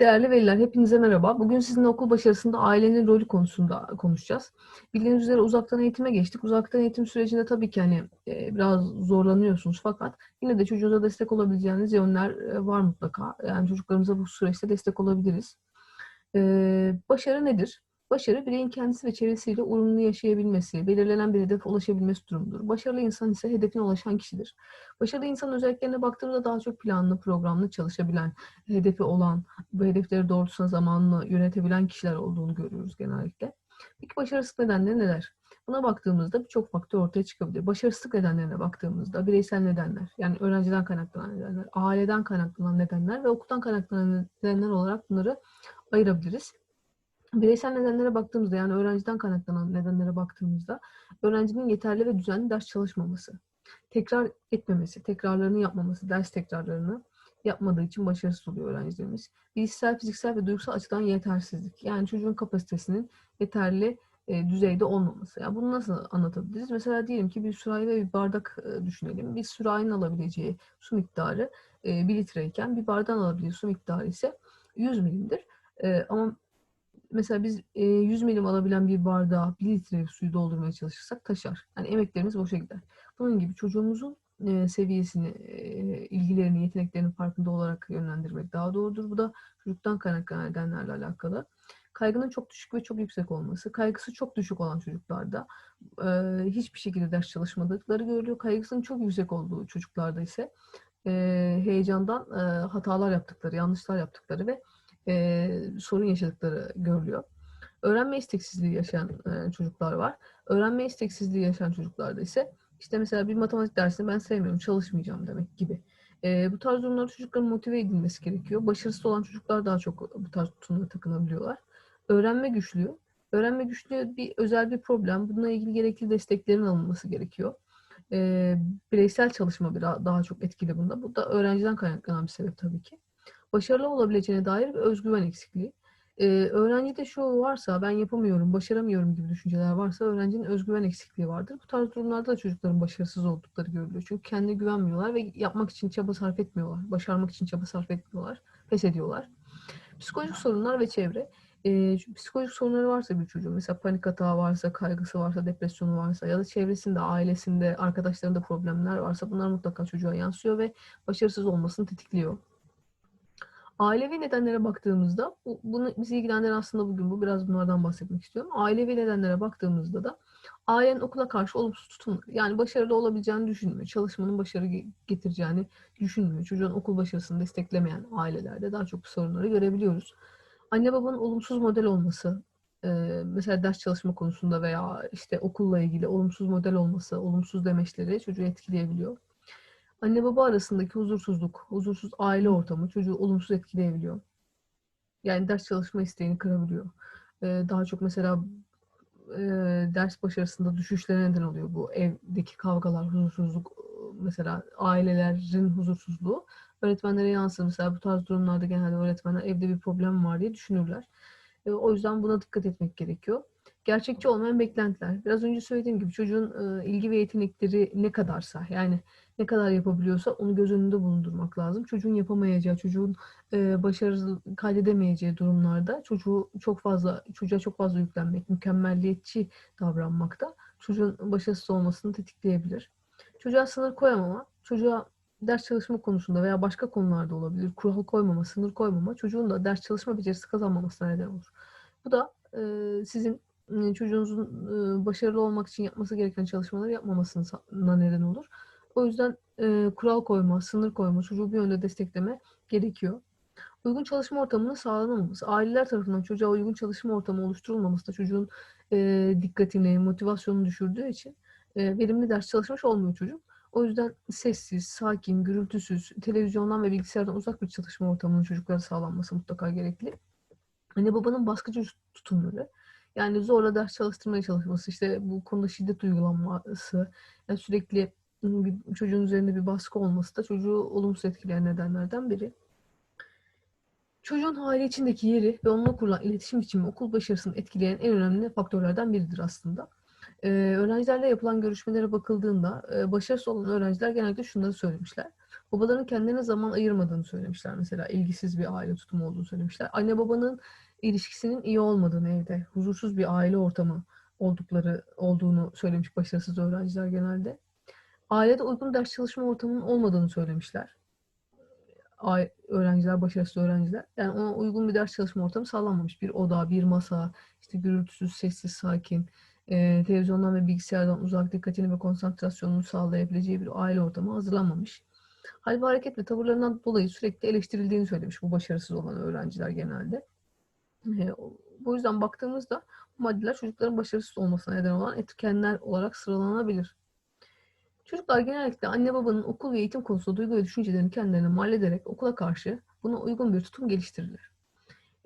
Değerli veliler, hepinize merhaba. Bugün sizinle okul başarısında ailenin rolü konusunda konuşacağız. Bildiğiniz üzere uzaktan eğitime geçtik. Uzaktan eğitim sürecinde tabii ki hani e, biraz zorlanıyorsunuz fakat yine de çocuğunuza destek olabileceğiniz yönler e, var mutlaka. Yani çocuklarımıza bu süreçte destek olabiliriz. E, başarı nedir? Başarı bireyin kendisi ve çevresiyle uyumlu yaşayabilmesi, belirlenen bir hedefe ulaşabilmesi durumudur. Başarılı insan ise hedefine ulaşan kişidir. Başarılı insan özelliklerine baktığımızda daha çok planlı, programlı çalışabilen, hedefi olan, bu hedefleri doğrultusunda zamanını yönetebilen kişiler olduğunu görüyoruz genellikle. Peki başarısızlık nedenleri neler? Buna baktığımızda birçok faktör ortaya çıkabilir. Başarısızlık nedenlerine baktığımızda bireysel nedenler, yani öğrenciden kaynaklanan nedenler, aileden kaynaklanan nedenler ve okuldan kaynaklanan nedenler olarak bunları ayırabiliriz. Bireysel nedenlere baktığımızda yani öğrenciden kaynaklanan nedenlere baktığımızda öğrencinin yeterli ve düzenli ders çalışmaması, tekrar etmemesi, tekrarlarını yapmaması, ders tekrarlarını yapmadığı için başarısız oluyor öğrencilerimiz. Bilişsel, fiziksel ve duygusal açıdan yetersizlik. Yani çocuğun kapasitesinin yeterli e, düzeyde olmaması. Yani bunu nasıl anlatabiliriz? Mesela diyelim ki bir sürahi ve bir bardak e, düşünelim. Bir sürahinin alabileceği su miktarı e, 1 litreyken bir bardağın alabileceği su miktarı ise 100 milimdir. E, ama mesela biz e, 100 milim alabilen bir bardağa 1 litre suyu doldurmaya çalışırsak taşar. Yani emeklerimiz boşa gider. Bunun gibi çocuğumuzun e, seviyesini, e, ilgilerini, yeteneklerinin farkında olarak yönlendirmek daha doğrudur. Bu da çocuktan kaynaklanan nedenlerle alakalı. Kaygının çok düşük ve çok yüksek olması. Kaygısı çok düşük olan çocuklarda e, hiçbir şekilde ders çalışmadıkları görülüyor. Kaygısının çok yüksek olduğu çocuklarda ise e, heyecandan e, hatalar yaptıkları, yanlışlar yaptıkları ve e, sorun yaşadıkları görülüyor. Öğrenme isteksizliği yaşayan e, çocuklar var. Öğrenme isteksizliği yaşayan çocuklarda ise işte mesela bir matematik dersini ben sevmiyorum, çalışmayacağım demek gibi. E, bu tarz durumlarda çocukların motive edilmesi gerekiyor. Başarısız olan çocuklar daha çok bu tarz tutumlara takınabiliyorlar. Öğrenme güçlüğü. Öğrenme güçlüğü bir özel bir problem. Bununla ilgili gerekli desteklerin alınması gerekiyor. E, bireysel çalışma biraz daha çok etkili bunda. Bu da öğrenciden kaynaklanan bir sebep tabii ki başarılı olabileceğine dair bir özgüven eksikliği. Ee, öğrencide şu varsa ben yapamıyorum, başaramıyorum gibi düşünceler varsa öğrencinin özgüven eksikliği vardır. Bu tarz durumlarda da çocukların başarısız oldukları görülüyor. Çünkü kendine güvenmiyorlar ve yapmak için çaba sarf etmiyorlar. Başarmak için çaba sarf etmiyorlar. Pes ediyorlar. Psikolojik sorunlar ve çevre. Ee, psikolojik sorunları varsa bir çocuğun, mesela panik atağı varsa, kaygısı varsa, depresyonu varsa ya da çevresinde, ailesinde, arkadaşlarında problemler varsa bunlar mutlaka çocuğa yansıyor ve başarısız olmasını tetikliyor. Ailevi nedenlere baktığımızda, bunu bizi ilgilendiren aslında bugün bu, biraz bunlardan bahsetmek istiyorum. Ailevi nedenlere baktığımızda da ailenin okula karşı olumsuz tutum, yani başarılı olabileceğini düşünmüyor, çalışmanın başarı getireceğini düşünmüyor. Çocuğun okul başarısını desteklemeyen ailelerde daha çok sorunları görebiliyoruz. Anne babanın olumsuz model olması, mesela ders çalışma konusunda veya işte okulla ilgili olumsuz model olması, olumsuz demeçleri çocuğu etkileyebiliyor anne baba arasındaki huzursuzluk, huzursuz aile ortamı çocuğu olumsuz etkileyebiliyor. Yani ders çalışma isteğini kırabiliyor. Ee, daha çok mesela e, ders başarısında düşüşlere neden oluyor bu evdeki kavgalar, huzursuzluk, mesela ailelerin huzursuzluğu öğretmenlere yansır. Mesela bu tarz durumlarda genelde öğretmenler evde bir problem var diye düşünürler. E, o yüzden buna dikkat etmek gerekiyor. Gerçekçi olmayan beklentiler. Biraz önce söylediğim gibi çocuğun e, ilgi ve yetenekleri ne kadarsa yani ne kadar yapabiliyorsa onu göz önünde bulundurmak lazım. Çocuğun yapamayacağı, çocuğun e, kaydedemeyeceği durumlarda çocuğu çok fazla çocuğa çok fazla yüklenmek, mükemmelliyetçi davranmak da çocuğun başarısız olmasını tetikleyebilir. Çocuğa sınır koyamama, çocuğa ders çalışma konusunda veya başka konularda olabilir. Kural koymama, sınır koymama çocuğun da ders çalışma becerisi kazanmamasına neden olur. Bu da e, sizin çocuğunuzun başarılı olmak için yapması gereken çalışmaları yapmamasına neden olur. O yüzden kural koyma, sınır koyma, çocuğu bir yönde destekleme gerekiyor. Uygun çalışma ortamının sağlanamaması, aileler tarafından çocuğa uygun çalışma ortamı oluşturulmaması da çocuğun dikkatini, motivasyonunu düşürdüğü için verimli ders çalışmış olmuyor çocuk. O yüzden sessiz, sakin, gürültüsüz, televizyondan ve bilgisayardan uzak bir çalışma ortamının çocuklara sağlanması mutlaka gerekli. Anne babanın baskıcı tutumları, yani zorla ders çalıştırmaya çalışması, işte bu konuda şiddet uygulanması, yani sürekli bir çocuğun üzerinde bir baskı olması da çocuğu olumsuz etkileyen nedenlerden biri. Çocuğun aile içindeki yeri ve onunla kurulan iletişim biçimi okul başarısını etkileyen en önemli faktörlerden biridir aslında. Ee, öğrencilerle yapılan görüşmelere bakıldığında e, başarısız olan öğrenciler genellikle şunları söylemişler. Babaların kendilerine zaman ayırmadığını söylemişler mesela. ilgisiz bir aile tutumu olduğunu söylemişler. Anne babanın ilişkisinin iyi olmadığını evde, huzursuz bir aile ortamı oldukları olduğunu söylemiş başarısız öğrenciler genelde. Ailede uygun ders çalışma ortamının olmadığını söylemişler. Ai- Öğrenciler, başarısız öğrenciler. Yani ona uygun bir ders çalışma ortamı sağlanmamış. Bir oda, bir masa, işte gürültüsüz, sessiz, sakin, e, televizyondan ve bilgisayardan uzak dikkatini ve konsantrasyonunu sağlayabileceği bir aile ortamı hazırlanmamış. Hal ve hareket ve tavırlarından dolayı sürekli eleştirildiğini söylemiş bu başarısız olan öğrenciler genelde. Bu yüzden baktığımızda maddeler çocukların başarısız olmasına neden olan etkenler olarak sıralanabilir. Çocuklar genellikle anne babanın okul ve eğitim konusunda duygu ve düşüncelerini kendilerine mal ederek okula karşı buna uygun bir tutum geliştirirler.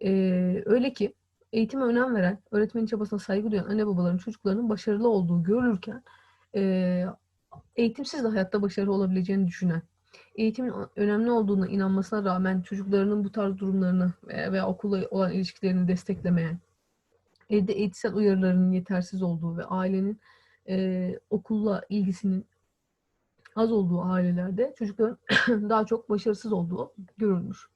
Ee, öyle ki eğitime önem veren, öğretmenin çabasına saygı duyan anne babaların çocuklarının başarılı olduğu görülürken e, eğitimsiz de hayatta başarılı olabileceğini düşünen, eğitimin önemli olduğuna inanmasına rağmen çocuklarının bu tarz durumlarını veya, veya okulla olan ilişkilerini desteklemeyen, evde eğitsel uyarılarının yetersiz olduğu ve ailenin e, okulla ilgisinin az olduğu ailelerde çocukların daha çok başarısız olduğu görülmüş.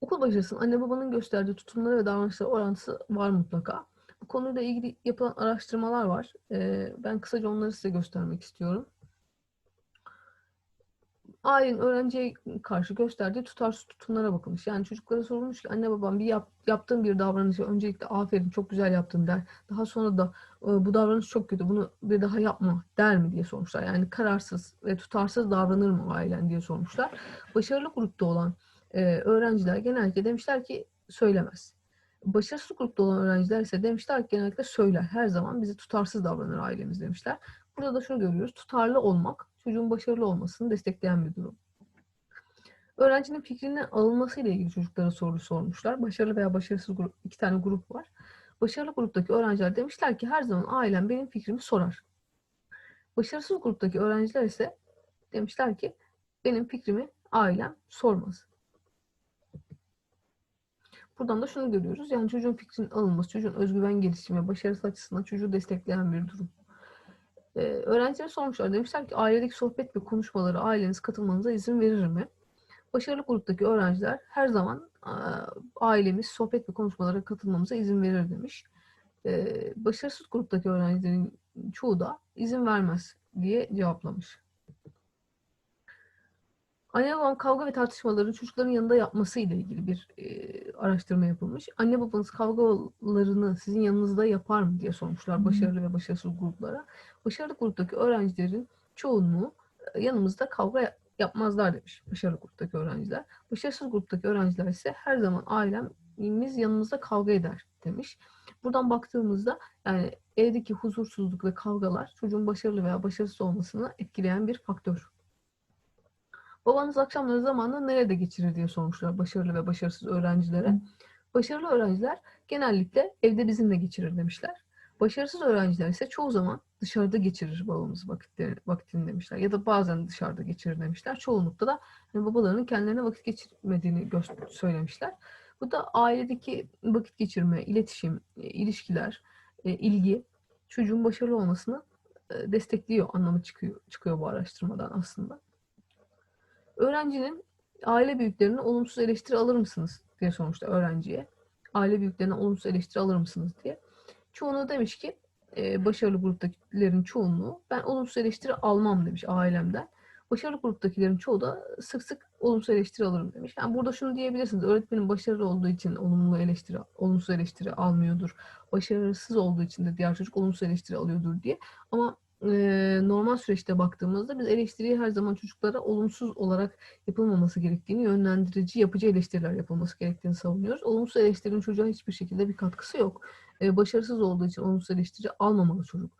Okul başarısının anne babanın gösterdiği tutumları ve davranışları orantısı var mutlaka. Bu konuyla ilgili yapılan araştırmalar var. Ee, ben kısaca onları size göstermek istiyorum. Ailenin öğrenciye karşı gösterdiği tutarsız tutumlara bakılmış. Yani çocuklara sorulmuş ki anne babam bir yap, yaptığın bir davranışı öncelikle aferin çok güzel yaptın der. Daha sonra da "E, bu davranış çok kötü bunu bir daha yapma der mi diye sormuşlar. Yani kararsız ve tutarsız davranır mı ailen diye sormuşlar. Başarılı grupta olan e, öğrenciler genellikle demişler ki söylemez. Başarısız grupta olan öğrenciler ise demişler ki genellikle söyler. Her zaman bizi tutarsız davranır ailemiz demişler. Burada da şunu görüyoruz. Tutarlı olmak çocuğun başarılı olmasını destekleyen bir durum. Öğrencinin fikrinin alınması ile ilgili çocuklara soru sormuşlar. Başarılı veya başarısız grup, iki tane grup var. Başarılı gruptaki öğrenciler demişler ki her zaman ailem benim fikrimi sorar. Başarısız gruptaki öğrenciler ise demişler ki benim fikrimi ailem sormaz. Buradan da şunu görüyoruz. Yani çocuğun fikrinin alınması, çocuğun özgüven gelişimi başarısı açısından çocuğu destekleyen bir durum. Ee, öğrencilere sormuşlar. Demişler ki ailedeki sohbet ve konuşmaları aileniz katılmanıza izin verir mi? Başarılı gruptaki öğrenciler her zaman ailemiz sohbet ve konuşmalara katılmamıza izin verir demiş. Ee, başarısız gruptaki öğrencilerin çoğu da izin vermez diye cevaplamış. Anne babam kavga ve tartışmaların çocukların yanında yapması ile ilgili bir e, araştırma yapılmış. Anne babanız kavgalarını sizin yanınızda yapar mı diye sormuşlar başarılı ve başarısız gruplara. Başarılı gruptaki öğrencilerin çoğunluğu e, yanımızda kavga yap- yapmazlar demiş başarılı gruptaki öğrenciler. Başarısız gruptaki öğrenciler ise her zaman ailemiz yanımızda kavga eder demiş. Buradan baktığımızda yani evdeki huzursuzluk ve kavgalar çocuğun başarılı veya başarısız olmasını etkileyen bir faktör. Babanız akşamları zamanını nerede geçirir diye sormuşlar başarılı ve başarısız öğrencilere. Başarılı öğrenciler genellikle evde bizimle geçirir demişler. Başarısız öğrenciler ise çoğu zaman dışarıda geçirir babamız vakitleri, vakitini demişler. Ya da bazen dışarıda geçirir demişler. Çoğunlukla da hani babalarının kendilerine vakit geçirmediğini söylemişler. Bu da ailedeki vakit geçirme, iletişim, e, ilişkiler, e, ilgi çocuğun başarılı olmasını e, destekliyor anlamı çıkıyor, çıkıyor bu araştırmadan aslında. Öğrencinin aile büyüklerinden olumsuz eleştiri alır mısınız diye sormuşlar öğrenciye. Aile büyüklerinden olumsuz eleştiri alır mısınız diye. Çoğunu demiş ki e, başarılı gruptakilerin çoğunluğu ben olumsuz eleştiri almam demiş ailemden. Başarılı gruptakilerin çoğu da sık sık olumsuz eleştiri alırım demiş. Yani burada şunu diyebilirsiniz. Öğretmenin başarılı olduğu için olumlu eleştiri, olumsuz eleştiri almıyordur. Başarısız olduğu için de diğer çocuk olumsuz eleştiri alıyordur diye. Ama normal süreçte baktığımızda biz eleştiriyi her zaman çocuklara olumsuz olarak yapılmaması gerektiğini, yönlendirici, yapıcı eleştiriler yapılması gerektiğini savunuyoruz. Olumsuz eleştirinin çocuğa hiçbir şekilde bir katkısı yok. Başarısız olduğu için olumsuz eleştiri almamalı çocuk.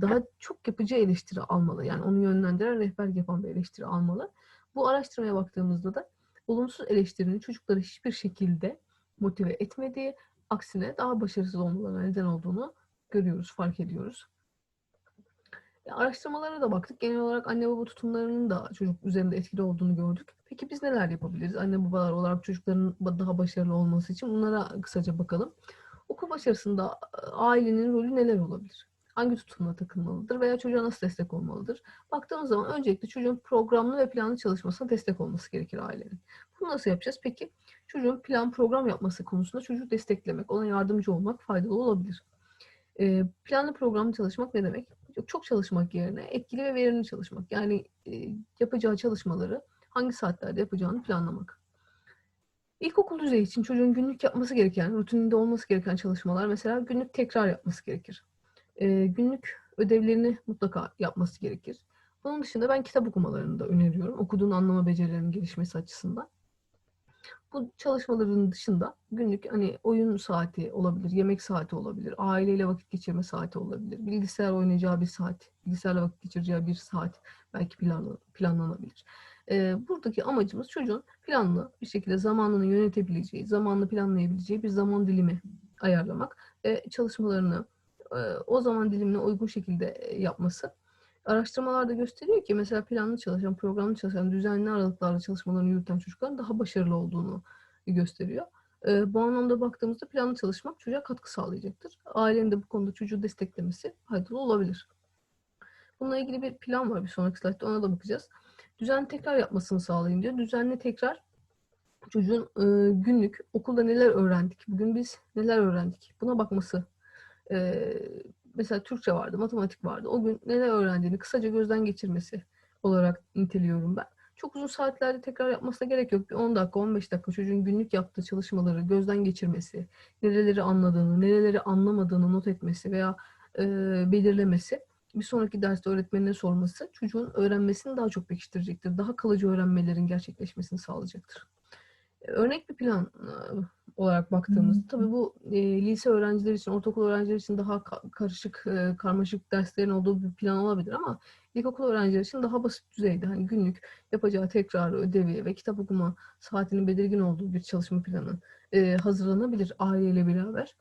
Daha çok yapıcı eleştiri almalı. Yani onu yönlendiren, rehberlik yapan bir eleştiri almalı. Bu araştırmaya baktığımızda da olumsuz eleştirinin çocukları hiçbir şekilde motive etmediği, aksine daha başarısız olmalarına neden olduğunu görüyoruz, fark ediyoruz. E, Araştırmalara da baktık. Genel olarak anne baba tutumlarının da çocuk üzerinde etkili olduğunu gördük. Peki biz neler yapabiliriz anne babalar olarak çocukların daha başarılı olması için? Bunlara kısaca bakalım. Okul başarısında e, ailenin rolü neler olabilir? hangi tutumla takılmalıdır veya çocuğa nasıl destek olmalıdır? Baktığımız zaman öncelikle çocuğun programlı ve planlı çalışmasına destek olması gerekir ailenin. Bunu nasıl yapacağız? Peki çocuğun plan program yapması konusunda çocuğu desteklemek, ona yardımcı olmak faydalı olabilir. Planlı programlı çalışmak ne demek? Çok çalışmak yerine etkili ve verimli çalışmak. Yani e, yapacağı çalışmaları hangi saatlerde yapacağını planlamak. İlkokul düzeyi için çocuğun günlük yapması gereken, rutininde olması gereken çalışmalar mesela günlük tekrar yapması gerekir. E, günlük ödevlerini mutlaka yapması gerekir. Bunun dışında ben kitap okumalarını da öneriyorum. Okuduğun anlama becerilerinin gelişmesi açısından. Bu çalışmaların dışında günlük hani oyun saati olabilir, yemek saati olabilir, aileyle vakit geçirme saati olabilir, bilgisayar oynayacağı bir saat, bilgisayarla vakit geçireceği bir saat belki planlanabilir. E, buradaki amacımız çocuğun planlı bir şekilde zamanını yönetebileceği, zamanını planlayabileceği bir zaman dilimi ayarlamak ve çalışmalarını e, o zaman dilimine uygun şekilde yapması. Araştırmalarda gösteriyor ki mesela planlı çalışan, programlı çalışan, düzenli aralıklarla çalışmalarını yürüten çocukların daha başarılı olduğunu gösteriyor. E, bu anlamda baktığımızda planlı çalışmak çocuğa katkı sağlayacaktır. Ailenin de bu konuda çocuğu desteklemesi faydalı olabilir. Bununla ilgili bir plan var bir sonraki slaytta ona da bakacağız. Düzenli tekrar yapmasını sağlayın diyor. Düzenli tekrar çocuğun e, günlük okulda neler öğrendik, bugün biz neler öğrendik buna bakması. E, mesela Türkçe vardı, matematik vardı. O gün neler öğrendiğini kısaca gözden geçirmesi olarak niteliyorum ben. Çok uzun saatlerde tekrar yapmasına gerek yok. Bir 10 dakika, 15 dakika çocuğun günlük yaptığı çalışmaları gözden geçirmesi, nereleri anladığını, nereleri anlamadığını not etmesi veya e, belirlemesi bir sonraki derste öğretmenine sorması çocuğun öğrenmesini daha çok pekiştirecektir. Daha kalıcı öğrenmelerin gerçekleşmesini sağlayacaktır. E, örnek bir plan e, olarak baktığımızda tabii bu e, lise öğrencileri için, ortaokul öğrencileri için daha karışık, e, karmaşık derslerin olduğu bir plan olabilir ama ilkokul öğrencileri için daha basit düzeyde hani günlük yapacağı tekrar ödevi ve kitap okuma saatinin belirgin olduğu bir çalışma planı e, hazırlanabilir aileyle beraber.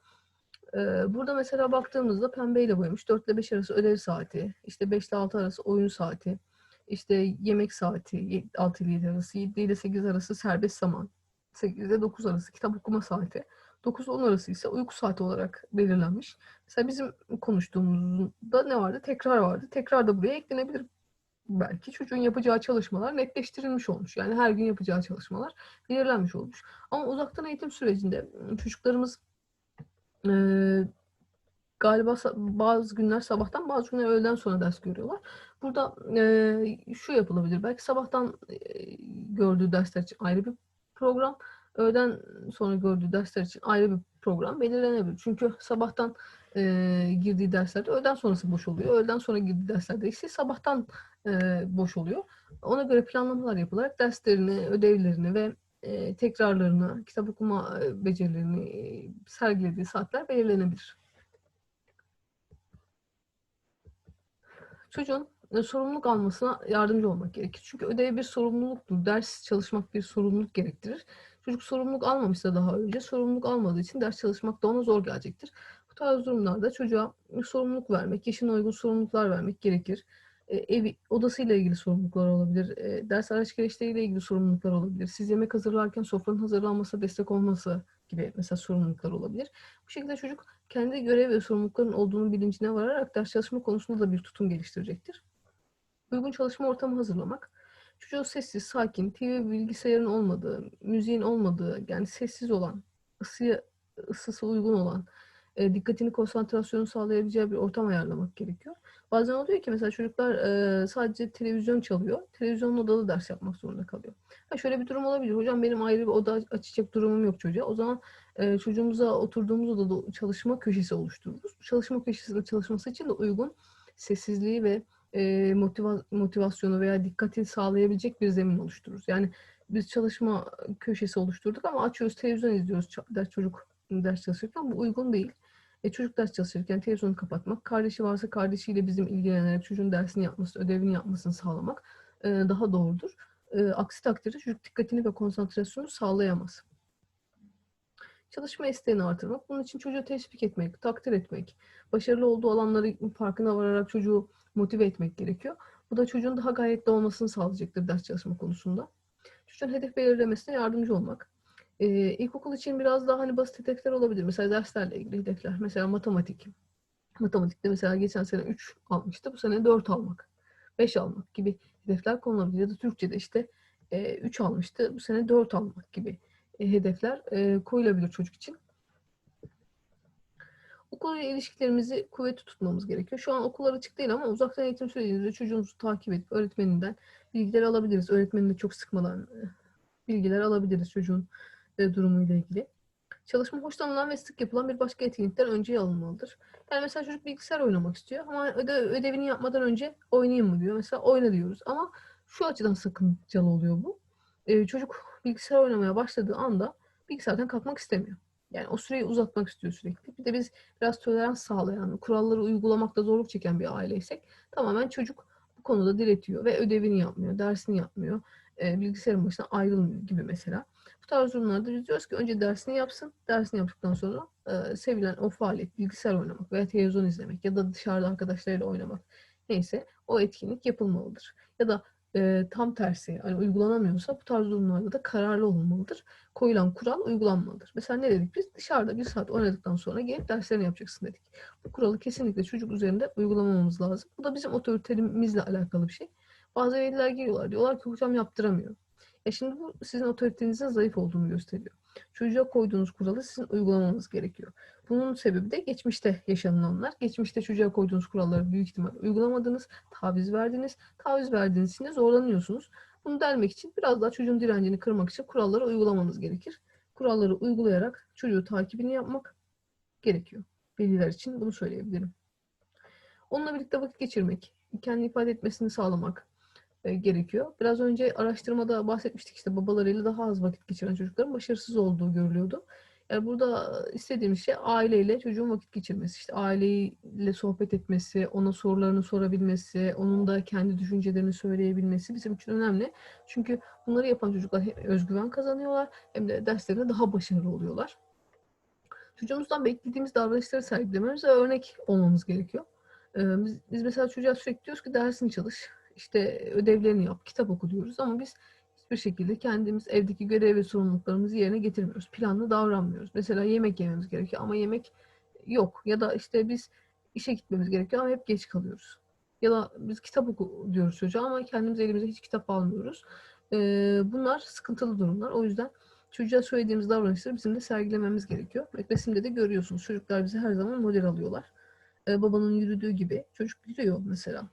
Burada mesela baktığımızda pembeyle boyamış. 4 ile 5 arası ödev saati, işte 5 ile 6 arası oyun saati, işte yemek saati, 6 ile 7 arası, 7 ile 8 arası serbest zaman, 8 ile 9 arası kitap okuma saati, 9 ile 10 arası ise uyku saati olarak belirlenmiş. Mesela bizim konuştuğumuzda ne vardı? Tekrar vardı. Tekrar da buraya eklenebilir belki çocuğun yapacağı çalışmalar netleştirilmiş olmuş. Yani her gün yapacağı çalışmalar belirlenmiş olmuş. Ama uzaktan eğitim sürecinde çocuklarımız ee, galiba bazı günler sabahtan bazı günler öğleden sonra ders görüyorlar. Burada e, şu yapılabilir. Belki sabahtan e, gördüğü dersler için ayrı bir program, öğleden sonra gördüğü dersler için ayrı bir program belirlenebilir. Çünkü sabahtan e, girdiği derslerde öğleden sonrası boş oluyor. Öğleden sonra girdiği derslerde ise sabahtan e, boş oluyor. Ona göre planlamalar yapılarak derslerini, ödevlerini ve e, tekrarlarını, kitap okuma e, becerilerini e, sergilediği saatler belirlenebilir. Çocuğun sorumluluk almasına yardımcı olmak gerekir. Çünkü ödev bir sorumluluktur. Ders çalışmak bir sorumluluk gerektirir. Çocuk sorumluluk almamışsa daha önce sorumluluk almadığı için ders çalışmak da ona zor gelecektir. Bu tarz durumlarda çocuğa sorumluluk vermek, yaşına uygun sorumluluklar vermek gerekir. E, ev odasıyla ilgili sorumluluklar olabilir. E, ders araç gereçleriyle ilgili sorumluluklar olabilir. Siz yemek hazırlarken sofranın hazırlanması, destek olması gibi mesela sorumluluklar olabilir. Bu şekilde çocuk kendi görev ve sorumlulukların olduğunu bilincine vararak ders çalışma konusunda da bir tutum geliştirecektir. Uygun çalışma ortamı hazırlamak. Çocuğu sessiz, sakin, TV bilgisayarın olmadığı, müziğin olmadığı, yani sessiz olan, ısıya, ısısı uygun olan, e, dikkatini, konsantrasyonu sağlayabileceği bir ortam ayarlamak gerekiyor. Bazen oluyor ki mesela çocuklar e, sadece televizyon çalıyor. Televizyonun odalı ders yapmak zorunda kalıyor. Ha şöyle bir durum olabilir. Hocam benim ayrı bir oda açacak durumum yok çocuğa. O zaman e, çocuğumuza oturduğumuz odada çalışma köşesi oluştururuz. Çalışma köşesinde çalışması için de uygun sessizliği ve e, motiva motivasyonu veya dikkati sağlayabilecek bir zemin oluştururuz. Yani biz çalışma köşesi oluşturduk ama açıyoruz televizyon izliyoruz ders çocuk ders çalışırken bu uygun değil. E, çocuk ders çalışırken televizyonu kapatmak, kardeşi varsa kardeşiyle bizim ilgilenerek çocuğun dersini yapması, ödevini yapmasını sağlamak e, daha doğrudur. E, aksi takdirde çocuk dikkatini ve konsantrasyonu sağlayamaz. Çalışma isteğini artırmak, bunun için çocuğu teşvik etmek, takdir etmek, başarılı olduğu alanları farkına vararak çocuğu motive etmek gerekiyor. Bu da çocuğun daha gayretli olmasını sağlayacaktır ders çalışma konusunda. Çocuğun hedef belirlemesine yardımcı olmak. Ee, ilkokul için biraz daha hani basit hedefler olabilir. Mesela derslerle ilgili hedefler. Mesela matematik. Matematikte mesela geçen sene 3 almıştı. Bu sene 4 almak, 5 almak gibi hedefler konulabilir. Ya da Türkçe'de işte 3 almıştı. Bu sene 4 almak gibi hedefler koyulabilir çocuk için. Okul ilişkilerimizi kuvvetli tutmamız gerekiyor. Şu an okullar açık değil ama uzaktan eğitim sürecinde çocuğumuzu takip edip öğretmeninden bilgiler alabiliriz. Öğretmenini çok sıkmadan bilgiler alabiliriz çocuğun durumuyla ilgili. Çalışma hoşlanılan ve sık yapılan bir başka etkinlikten önce alınmalıdır. Yani mesela çocuk bilgisayar oynamak istiyor ama öde, ödevini yapmadan önce oynayayım mı diyor. Mesela oyna diyoruz ama şu açıdan sakıncalı oluyor bu. Ee, çocuk bilgisayar oynamaya başladığı anda bilgisayardan kalkmak istemiyor. Yani o süreyi uzatmak istiyor sürekli. Bir de biz biraz tolerans sağlayan, kuralları uygulamakta zorluk çeken bir aileysek tamamen çocuk bu konuda diretiyor ve ödevini yapmıyor, dersini yapmıyor, e, bilgisayarın başına ayrılmıyor gibi mesela. Bu tarz durumlarda biz diyoruz ki önce dersini yapsın. Dersini yaptıktan sonra e, sevilen o faaliyet, bilgisayar oynamak veya televizyon izlemek ya da dışarıda arkadaşlarıyla oynamak neyse o etkinlik yapılmalıdır. Ya da e, tam tersi yani uygulanamıyorsa bu tarz durumlarda da kararlı olunmalıdır. Koyulan kural uygulanmalıdır. Mesela ne dedik biz? Dışarıda bir saat oynadıktan sonra gelip derslerini yapacaksın dedik. Bu kuralı kesinlikle çocuk üzerinde uygulamamamız lazım. Bu da bizim otoriterimizle alakalı bir şey. Bazı veliler geliyorlar diyorlar ki hocam yaptıramıyor. E şimdi bu sizin otoritenizin zayıf olduğunu gösteriyor. Çocuğa koyduğunuz kuralı sizin uygulamanız gerekiyor. Bunun sebebi de geçmişte yaşanılanlar. Geçmişte çocuğa koyduğunuz kuralları büyük ihtimal uygulamadınız, taviz verdiniz. Taviz verdiğiniz için de zorlanıyorsunuz. Bunu delmek için biraz daha çocuğun direncini kırmak için kuralları uygulamanız gerekir. Kuralları uygulayarak çocuğu takibini yapmak gerekiyor. Veliler için bunu söyleyebilirim. Onunla birlikte vakit geçirmek, kendi ifade etmesini sağlamak, e, gerekiyor. Biraz önce araştırmada bahsetmiştik işte babalarıyla daha az vakit geçiren çocukların başarısız olduğu görülüyordu. Yani burada istediğimiz şey aileyle çocuğun vakit geçirmesi. İşte aileyle sohbet etmesi, ona sorularını sorabilmesi, onun da kendi düşüncelerini söyleyebilmesi bizim için önemli. Çünkü bunları yapan çocuklar hem özgüven kazanıyorlar hem de derslerinde daha başarılı oluyorlar. Çocuğumuzdan beklediğimiz davranışları sergilememiz ve örnek olmamız gerekiyor. Biz, biz mesela çocuğa sürekli diyoruz ki dersini çalış, işte ödevlerini yap, kitap oku diyoruz ama biz hiçbir şekilde kendimiz evdeki görev ve sorumluluklarımızı yerine getirmiyoruz. Planlı davranmıyoruz. Mesela yemek yememiz gerekiyor ama yemek yok. Ya da işte biz işe gitmemiz gerekiyor ama hep geç kalıyoruz. Ya da biz kitap oku diyoruz çocuğa ama kendimiz elimize hiç kitap almıyoruz. Ee, bunlar sıkıntılı durumlar. O yüzden çocuğa söylediğimiz davranışları bizim de sergilememiz gerekiyor. Resimde de görüyorsunuz. Çocuklar bize her zaman model alıyorlar. Ee, babanın yürüdüğü gibi çocuk yürüyor mesela.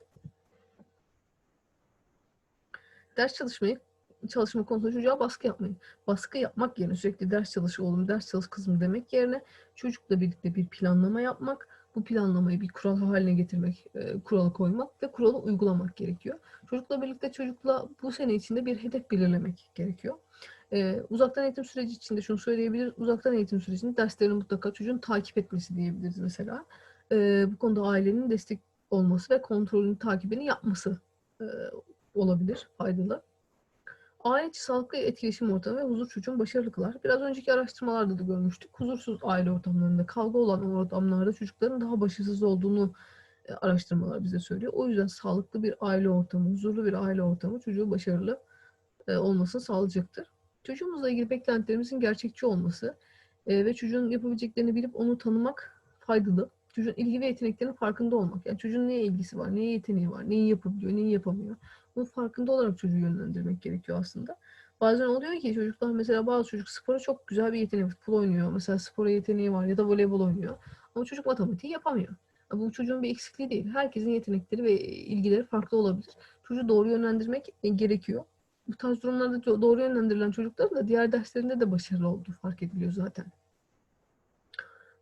Ders çalışmayı çalışma konusunda çocuğa baskı yapmayın. Baskı yapmak yerine sürekli ders çalış oğlum, ders çalış kızım demek yerine çocukla birlikte bir planlama yapmak, bu planlamayı bir kural haline getirmek, e, kuralı koymak ve kuralı uygulamak gerekiyor. Çocukla birlikte çocukla bu sene içinde bir hedef belirlemek gerekiyor. E, uzaktan eğitim süreci içinde şunu söyleyebiliriz. Uzaktan eğitim sürecinde derslerini mutlaka çocuğun takip etmesi diyebiliriz mesela. E, bu konuda ailenin destek olması ve kontrolünü, takibini yapması e, olabilir, faydalı. Aile içi sağlıklı etkileşim ortamı ve huzur çocuğun başarılı kılar. Biraz önceki araştırmalarda da görmüştük. Huzursuz aile ortamlarında, kavga olan ortamlarda çocukların daha başarısız olduğunu e, araştırmalar bize söylüyor. O yüzden sağlıklı bir aile ortamı, huzurlu bir aile ortamı çocuğu başarılı e, olmasını sağlayacaktır. Çocuğumuzla ilgili beklentilerimizin gerçekçi olması e, ve çocuğun yapabileceklerini bilip onu tanımak faydalı. Çocuğun ilgi ve yeteneklerinin farkında olmak. Yani çocuğun neye ilgisi var, neye yeteneği var, neyi yapabiliyor, neyi yapamıyor. Bunun farkında olarak çocuğu yönlendirmek gerekiyor aslında. Bazen oluyor ki çocuklar mesela bazı çocuk spora çok güzel bir yeteneği, futbol oynuyor. Mesela spora yeteneği var ya da voleybol oynuyor. Ama çocuk matematiği yapamıyor. Bu çocuğun bir eksikliği değil. Herkesin yetenekleri ve ilgileri farklı olabilir. Çocuğu doğru yönlendirmek gerekiyor. Bu tarz durumlarda doğru yönlendirilen çocukların da diğer derslerinde de başarılı olduğu fark ediliyor zaten.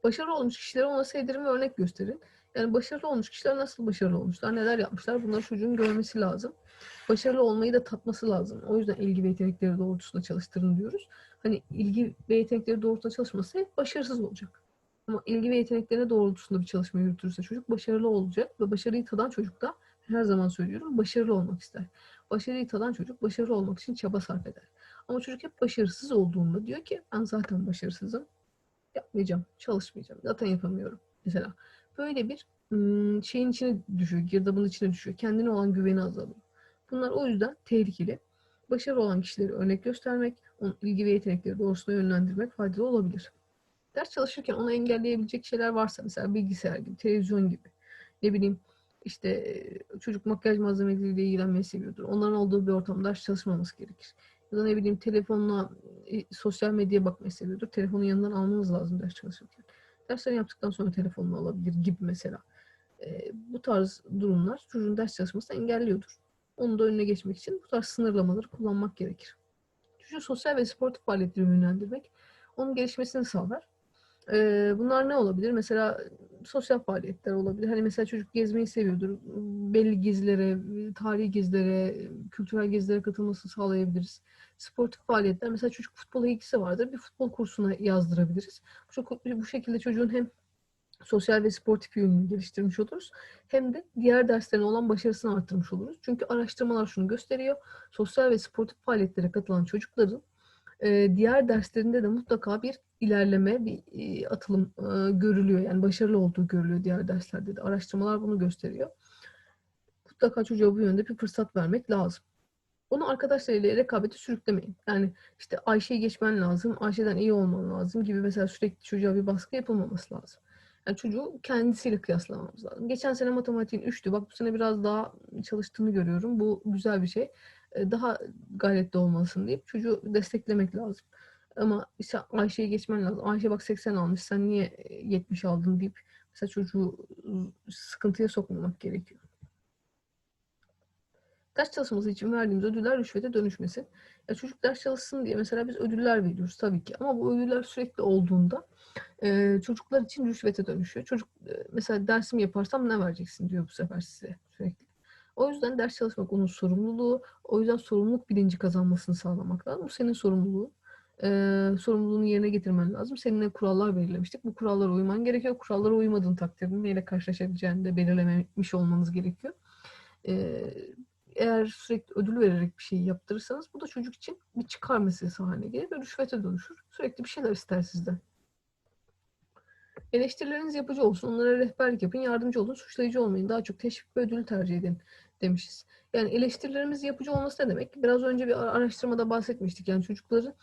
Başarılı olmuş kişilere ona sevdirin ve örnek gösterin. Yani başarılı olmuş kişiler nasıl başarılı olmuşlar, neler yapmışlar bunları çocuğun görmesi lazım. Başarılı olmayı da tatması lazım. O yüzden ilgi ve yetenekleri doğrultusunda çalıştırın diyoruz. Hani ilgi ve yetenekleri doğrultusunda çalışması başarısız olacak. Ama ilgi ve yeteneklerine doğrultusunda bir çalışma yürütürse çocuk başarılı olacak ve başarıyı tadan çocuk da her zaman söylüyorum başarılı olmak ister. Başarıyı tadan çocuk başarılı olmak için çaba sarf eder. Ama çocuk hep başarısız olduğunda diyor ki ben zaten başarısızım. Yapmayacağım, çalışmayacağım, zaten yapamıyorum. Mesela böyle bir şeyin içine düşüyor, girdabın içine düşüyor. Kendine olan güveni azalıyor. Bunlar o yüzden tehlikeli. Başarılı olan kişileri örnek göstermek, onun ilgi ve yetenekleri doğrusuna yönlendirmek faydalı olabilir. Ders çalışırken onu engelleyebilecek şeyler varsa mesela bilgisayar gibi, televizyon gibi ne bileyim işte çocuk makyaj malzemeleriyle ilgilenmeyi seviyordur. Onların olduğu bir ortamda ders çalışmaması gerekir. Ya da ne bileyim telefonla sosyal medyaya bakmayı seviyordur. Telefonu yanından almanız lazım ders çalışırken. Derslerini yaptıktan sonra telefonunu alabilir gibi mesela. E, bu tarz durumlar çocuğun ders çalışmasını engelliyordur. Onun da önüne geçmek için bu tarz sınırlamaları kullanmak gerekir. Çocuğu sosyal ve sportif faaliyetlere yönlendirmek onun gelişmesini sağlar. Ee, bunlar ne olabilir? Mesela sosyal faaliyetler olabilir. Hani mesela çocuk gezmeyi seviyordur. Belli gezilere, tarihi gezilere, kültürel gezilere katılmasını sağlayabiliriz. Sportif faaliyetler. Mesela çocuk futbola ilgisi vardır. Bir futbol kursuna yazdırabiliriz. Bu, bu şekilde çocuğun hem sosyal ve sportif yönünü geliştirmiş oluruz. Hem de diğer derslerine olan başarısını arttırmış oluruz. Çünkü araştırmalar şunu gösteriyor. Sosyal ve sportif faaliyetlere katılan çocukların diğer derslerinde de mutlaka bir ilerleme, bir atılım görülüyor. Yani başarılı olduğu görülüyor diğer derslerde de. Araştırmalar bunu gösteriyor. Mutlaka çocuğa bu yönde bir fırsat vermek lazım. Onu arkadaşlarıyla rekabeti sürüklemeyin. Yani işte Ayşe'yi geçmen lazım, Ayşe'den iyi olman lazım gibi mesela sürekli çocuğa bir baskı yapılmaması lazım. Yani çocuğu kendisiyle kıyaslamamız lazım. Geçen sene matematiğin 3'tü. Bak bu sene biraz daha çalıştığını görüyorum. Bu güzel bir şey. Daha gayretli olmalısın deyip çocuğu desteklemek lazım. Ama işte Ayşe'yi geçmen lazım. Ayşe bak 80 almış sen niye 70 aldın deyip mesela çocuğu sıkıntıya sokmamak gerekiyor. Ders çalışması için verdiğimiz ödüller rüşvete dönüşmesin. Ya çocuk ders çalışsın diye mesela biz ödüller veriyoruz tabii ki. Ama bu ödüller sürekli olduğunda e, çocuklar için rüşvete dönüşüyor. Çocuk e, mesela dersimi yaparsam ne vereceksin diyor bu sefer size sürekli. O yüzden ders çalışmak onun sorumluluğu. O yüzden sorumluluk bilinci kazanmasını sağlamak lazım. Bu senin sorumluluğun. Ee, sorumluluğunu yerine getirmen lazım. Seninle kurallar belirlemiştik. Bu kurallara uyman gerekiyor. Kurallara uymadığın takdirde neyle karşılaşabileceğini de belirlememiş olmanız gerekiyor. Ee, eğer sürekli ödül vererek bir şey yaptırırsanız bu da çocuk için bir çıkar meselesi haline gelir ve rüşvete dönüşür. Sürekli bir şeyler ister sizden. Eleştirileriniz yapıcı olsun. Onlara rehberlik yapın. Yardımcı olun. Suçlayıcı olmayın. Daha çok teşvik ve ödül tercih edin demişiz. Yani eleştirilerimiz yapıcı olması ne demek? Biraz önce bir araştırmada bahsetmiştik. Yani çocukların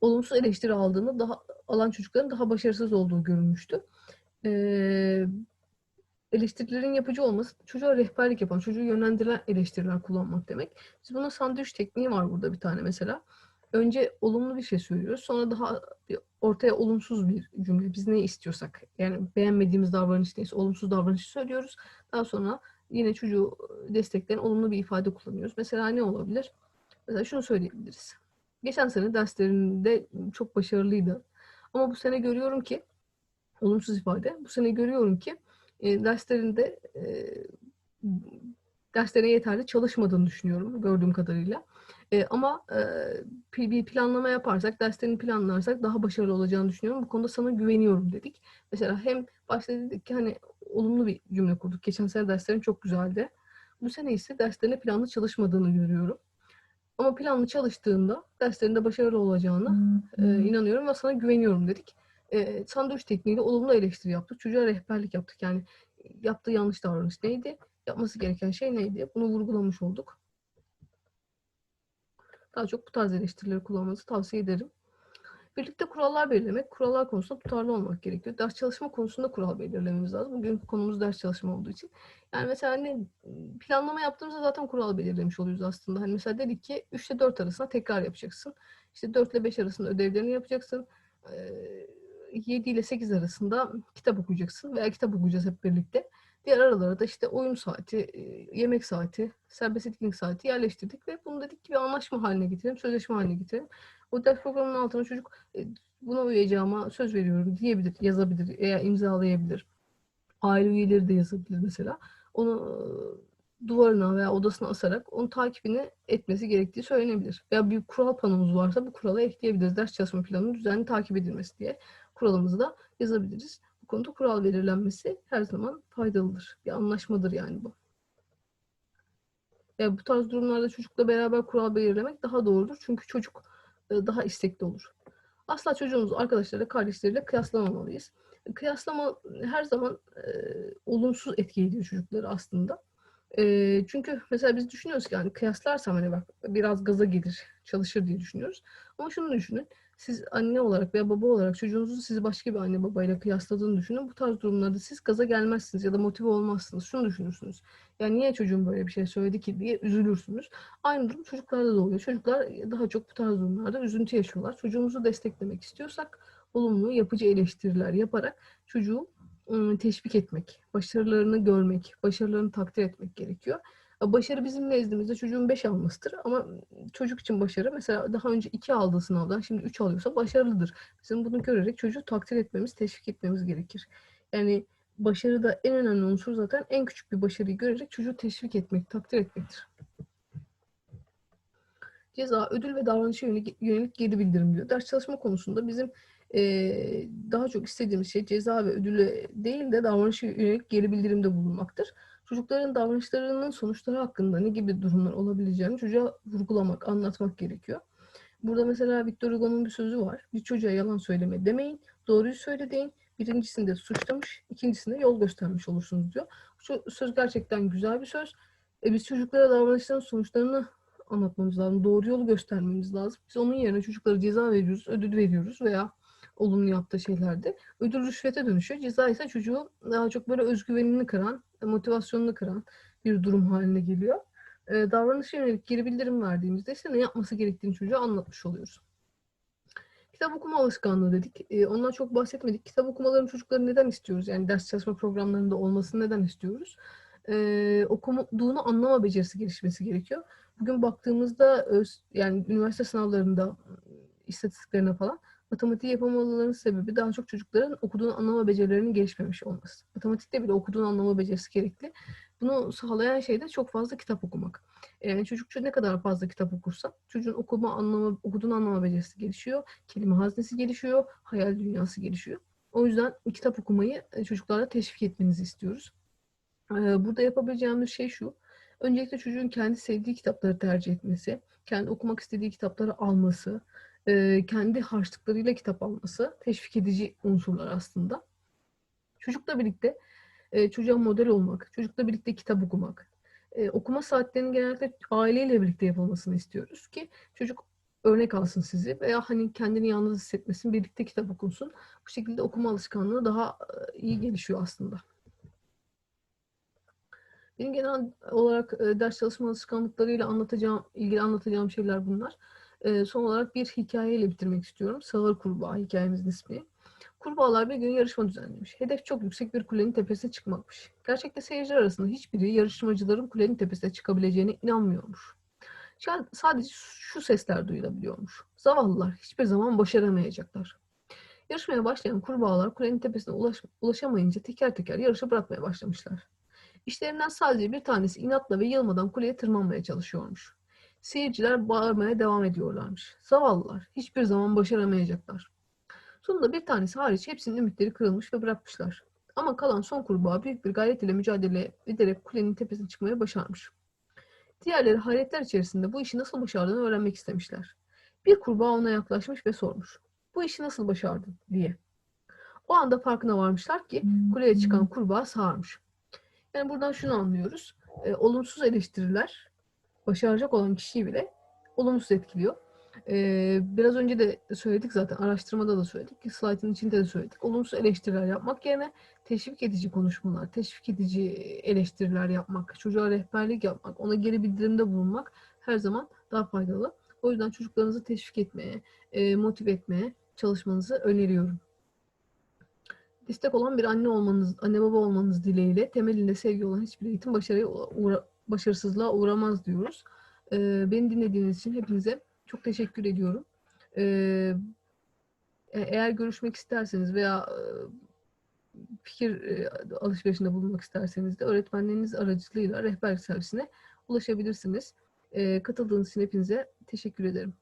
olumsuz eleştiri aldığında daha alan çocukların daha başarısız olduğu görülmüştü. Ee, eleştirilerin yapıcı olması çocuğa rehberlik yapan, çocuğu yönlendiren eleştiriler kullanmak demek. Biz buna sandviç tekniği var burada bir tane mesela. Önce olumlu bir şey söylüyoruz. Sonra daha ortaya olumsuz bir cümle. Biz ne istiyorsak. Yani beğenmediğimiz davranış neyse olumsuz davranışı söylüyoruz. Daha sonra yine çocuğu destekleyen olumlu bir ifade kullanıyoruz. Mesela ne olabilir? Mesela şunu söyleyebiliriz. Geçen sene derslerinde çok başarılıydı. Ama bu sene görüyorum ki olumsuz ifade. Bu sene görüyorum ki e, derslerinde e, derslerine yeterli çalışmadığını düşünüyorum gördüğüm kadarıyla. E, ama e, bir planlama yaparsak, derslerini planlarsak daha başarılı olacağını düşünüyorum. Bu konuda sana güveniyorum dedik. Mesela hem başta dedik ki hani olumlu bir cümle kurduk. Geçen sene derslerin çok güzeldi. Bu sene ise derslerine planlı çalışmadığını görüyorum. Ama planlı çalıştığında derslerinde başarılı olacağını e, inanıyorum ve sana güveniyorum dedik. E, sandviç tekniğiyle olumlu eleştiri yaptık. Çocuğa rehberlik yaptık. Yani yaptığı yanlış davranış neydi? Yapması gereken şey neydi? Bunu vurgulamış olduk. Daha çok bu tarz eleştirileri kullanmanızı tavsiye ederim. Birlikte kurallar belirlemek, kurallar konusunda tutarlı olmak gerekiyor. Ders çalışma konusunda kural belirlememiz lazım. Bugün konumuz ders çalışma olduğu için. Yani mesela hani planlama yaptığımızda zaten kural belirlemiş oluyoruz aslında. Hani mesela dedik ki 3 ile 4 arasında tekrar yapacaksın. İşte 4 ile 5 arasında ödevlerini yapacaksın. 7 ile 8 arasında kitap okuyacaksın veya kitap okuyacağız hep birlikte. Diğer aralara da işte oyun saati, yemek saati, serbest etkinlik saati yerleştirdik ve bunu dedik ki bir anlaşma haline getirelim, sözleşme haline getirelim. O ders programının altına çocuk buna uyacağıma söz veriyorum diyebilir, yazabilir veya imzalayabilir. Aile üyeleri de yazabilir mesela. Onu duvarına veya odasına asarak onun takibini etmesi gerektiği söylenebilir. Veya bir kural panomuz varsa bu kurala ekleyebiliriz. Ders çalışma planının düzenli takip edilmesi diye kuralımızı da yazabiliriz konuda kural belirlenmesi her zaman faydalıdır. Bir anlaşmadır yani bu. Yani bu tarz durumlarda çocukla beraber kural belirlemek daha doğrudur. Çünkü çocuk e, daha istekli olur. Asla çocuğumuzu arkadaşlarıyla, kardeşleriyle kıyaslamamalıyız. Kıyaslama her zaman e, olumsuz etki ediyor çocukları aslında. E, çünkü mesela biz düşünüyoruz ki yani kıyaslarsam hani bak biraz gaza gelir çalışır diye düşünüyoruz. Ama şunu düşünün. Siz anne olarak veya baba olarak çocuğunuzun sizi başka bir anne babayla kıyasladığını düşünün. Bu tarz durumlarda siz gaza gelmezsiniz ya da motive olmazsınız. Şunu düşünürsünüz. Yani niye çocuğum böyle bir şey söyledi ki diye üzülürsünüz. Aynı durum çocuklarda da oluyor. Çocuklar daha çok bu tarz durumlarda üzüntü yaşıyorlar. Çocuğumuzu desteklemek istiyorsak olumlu, yapıcı eleştiriler yaparak çocuğu ıı, teşvik etmek, başarılarını görmek, başarılarını takdir etmek gerekiyor. Başarı bizim nezdimizde çocuğun 5 almasıdır ama çocuk için başarı mesela daha önce 2 aldığı sınavdan şimdi 3 alıyorsa başarılıdır. Bizim bunu görerek çocuğu takdir etmemiz, teşvik etmemiz gerekir. Yani başarıda en önemli unsur zaten en küçük bir başarıyı görerek çocuğu teşvik etmek, takdir etmektir. Ceza, ödül ve davranışa yönelik, yönelik geri bildirim diyor. Ders çalışma konusunda bizim e, daha çok istediğimiz şey ceza ve ödüle değil de davranışa yönelik geri bildirimde bulunmaktır. Çocukların davranışlarının sonuçları hakkında ne gibi durumlar olabileceğini çocuğa vurgulamak, anlatmak gerekiyor. Burada mesela Victor Hugo'nun bir sözü var. Bir çocuğa yalan söyleme demeyin, doğruyu söyle deyin. Birincisinde suçlamış, ikincisinde yol göstermiş olursunuz diyor. Şu söz gerçekten güzel bir söz. E biz çocuklara davranışların sonuçlarını anlatmamız lazım. Doğru yolu göstermemiz lazım. Biz onun yerine çocuklara ceza veriyoruz, ödül veriyoruz veya olumlu yaptığı şeylerde. Ödül rüşvete dönüşüyor. Ceza ise çocuğu daha çok böyle özgüvenini kıran, motivasyonunu kıran bir durum haline geliyor. Ee, davranışa yönelik geri bildirim verdiğimizde ise ne yapması gerektiğini çocuğa anlatmış oluyoruz. Kitap okuma alışkanlığı dedik. Ee, ondan çok bahsetmedik. Kitap okumalarını çocukların neden istiyoruz? Yani ders çalışma programlarında olmasını neden istiyoruz? Ee, okuduğunu anlama becerisi gelişmesi gerekiyor. Bugün baktığımızda yani üniversite sınavlarında istatistiklerine falan matematiği yapamalarının sebebi daha çok çocukların okuduğunu anlama becerilerinin gelişmemiş olması. Matematikte bile okuduğunu anlama becerisi gerekli. Bunu sağlayan şey de çok fazla kitap okumak. Yani çocuk ne kadar fazla kitap okursa çocuğun okuma anlama, okuduğunu anlama becerisi gelişiyor. Kelime haznesi gelişiyor. Hayal dünyası gelişiyor. O yüzden kitap okumayı e, çocuklara teşvik etmenizi istiyoruz. E, burada yapabileceğimiz şey şu. Öncelikle çocuğun kendi sevdiği kitapları tercih etmesi, kendi okumak istediği kitapları alması, e, kendi harçlıklarıyla kitap alması teşvik edici unsurlar aslında. Çocukla birlikte e, çocuğa model olmak, çocukla birlikte kitap okumak, e, okuma saatlerinin genellikle aileyle birlikte yapılmasını istiyoruz ki çocuk örnek alsın sizi veya hani kendini yalnız hissetmesin, birlikte kitap okunsun. Bu şekilde okuma alışkanlığı daha iyi gelişiyor aslında. Benim genel olarak ders çalışma alışkanlıklarıyla anlatacağım, ilgili anlatacağım şeyler bunlar. E, son olarak bir hikayeyle bitirmek istiyorum. Sağır Kurbağa hikayemizin ismi. Kurbağalar bir gün yarışma düzenlemiş. Hedef çok yüksek bir kulenin tepesine çıkmakmış. Gerçekte seyirciler arasında hiçbiri yarışmacıların kulenin tepesine çıkabileceğine inanmıyormuş. Sadece şu sesler duyulabiliyormuş. Zavallılar hiçbir zaman başaramayacaklar. Yarışmaya başlayan kurbağalar kulenin tepesine ulaş, ulaşamayınca teker teker yarışı bırakmaya başlamışlar. İşlerinden sadece bir tanesi inatla ve yılmadan kuleye tırmanmaya çalışıyormuş. Seyirciler bağırmaya devam ediyorlarmış. Zavallılar. Hiçbir zaman başaramayacaklar. Sonunda bir tanesi hariç hepsinin ümitleri kırılmış ve bırakmışlar. Ama kalan son kurbağa büyük bir gayret ile mücadele ederek kulenin tepesine çıkmaya başarmış. Diğerleri hayretler içerisinde bu işi nasıl başardığını öğrenmek istemişler. Bir kurbağa ona yaklaşmış ve sormuş. Bu işi nasıl başardın diye. O anda farkına varmışlar ki kuleye çıkan kurbağa sağırmış. Yani buradan şunu anlıyoruz. E, olumsuz eleştiriler başaracak olan kişiyi bile olumsuz etkiliyor. Ee, biraz önce de söyledik zaten, araştırmada da söyledik, slaytın içinde de söyledik. Olumsuz eleştiriler yapmak yerine teşvik edici konuşmalar, teşvik edici eleştiriler yapmak, çocuğa rehberlik yapmak, ona geri bildirimde bulunmak her zaman daha faydalı. O yüzden çocuklarınızı teşvik etmeye, e, motive etmeye çalışmanızı öneriyorum. Destek olan bir anne olmanız, anne baba olmanız dileğiyle temelinde sevgi olan hiçbir eğitim başarıya uğra başarısızlığa uğramaz diyoruz. E, beni dinlediğiniz için hepinize çok teşekkür ediyorum. E, eğer görüşmek isterseniz veya e, fikir e, alışverişinde bulunmak isterseniz de öğretmenleriniz aracılığıyla rehber servisine ulaşabilirsiniz. E, katıldığınız için hepinize teşekkür ederim.